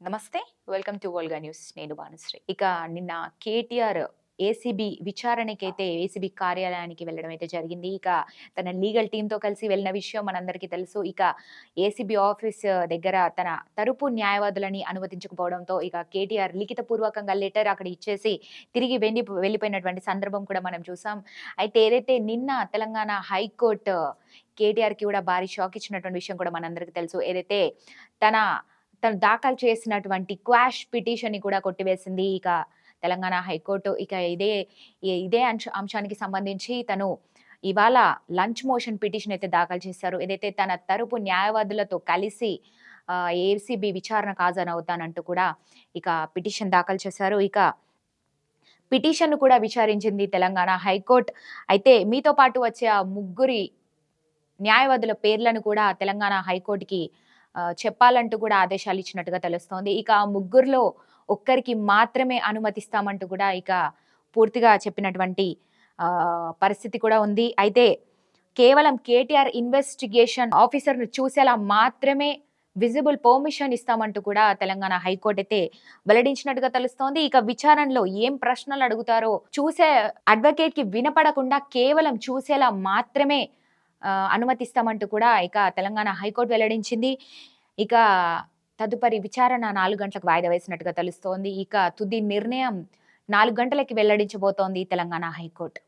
నమస్తే welcome to Volga news. నేను భానుశ్రీ ఇక నిన్న కేటీఆర్ ఏసీబీ విచారణకైతే ఏసీబీ కార్యాలయానికి వెళ్ళడం అయితే జరిగింది. ఇక తన లీగల్ టీంతో కలిసి వెళ్ళిన విషయం మనందరికీ తెలుసు. ఇక ఏసీబీ ఆఫీస్ దగ్గర తన తరపు న్యాయవాదులని అనుమతించకపోవడంతో ఇక కేటీఆర్ లిఖితపూర్వకంగా లెటర్ అక్కడ ఇచ్చేసి తిరిగి వెండి వెళ్ళిపోయినటువంటి సందర్భం కూడా మనం చూసాం. అయితే ఏదైతే నిన్న తెలంగాణ హైకోర్టు కేటీఆర్కి కూడా భారీ షాక్ ఇచ్చినటువంటి విషయం కూడా మనందరికీ తెలుసు. ఏదైతే తన తను దాఖలు చేసినటువంటి క్వాష్ పిటిషన్ని కూడా కొట్టివేసింది. ఇక తెలంగాణ హైకోర్టు ఇక ఇదే ఇదే అంశ అంశానికి సంబంధించి తను ఇవాళ లంచ్ మోషన్ పిటిషన్ అయితే దాఖలు చేశారు. ఏదైతే తన తరపు న్యాయవాదులతో కలిసి ఏసీబీ విచారణకు హాజరవుతానంటూ కూడా ఇక పిటిషన్ దాఖలు చేశారు. ఇక పిటిషన్ కూడా విచారించింది తెలంగాణ హైకోర్టు. అయితే మీతో పాటు వచ్చే ఆ ముగ్గురి న్యాయవాదుల పేర్లను కూడా తెలంగాణ హైకోర్టుకి చెప్పాలంటూ కూడా ఆదేశాలు ఇచ్చినట్టుగా తెలుస్తోంది. ఇక ఆ ముగ్గురులో ఒక్కరికి మాత్రమే అనుమతిస్తామంటూ కూడా ఇక పూర్తిగా చెప్పినటువంటి పరిస్థితి కూడా ఉంది. అయితే కేవలం కేటీఆర్ ఇన్వెస్టిగేషన్ ఆఫీసర్ను చూసేలా మాత్రమే విజిబుల్ పర్మిషన్ ఇస్తామంటూ కూడా తెలంగాణ హైకోర్టు అయితే వెల్లడించినట్టుగా తెలుస్తోంది. ఇక విచారణలో ఏం ప్రశ్నలు అడుగుతారో చూసే అడ్వకేట్కి వినపడకుండా కేవలం చూసేలా మాత్రమే అనుమతిస్తామంటూ కూడా ఇక తెలంగాణ హైకోర్టు వెల్లడించింది. ఇక తదుపరి విచారణ నాలుగు గంటలకు వాయిదా వేసినట్టుగా తెలుస్తోంది. ఇక తుది నిర్ణయం నాలుగు గంటలకి వెల్లడించబోతోంది తెలంగాణ హైకోర్టు.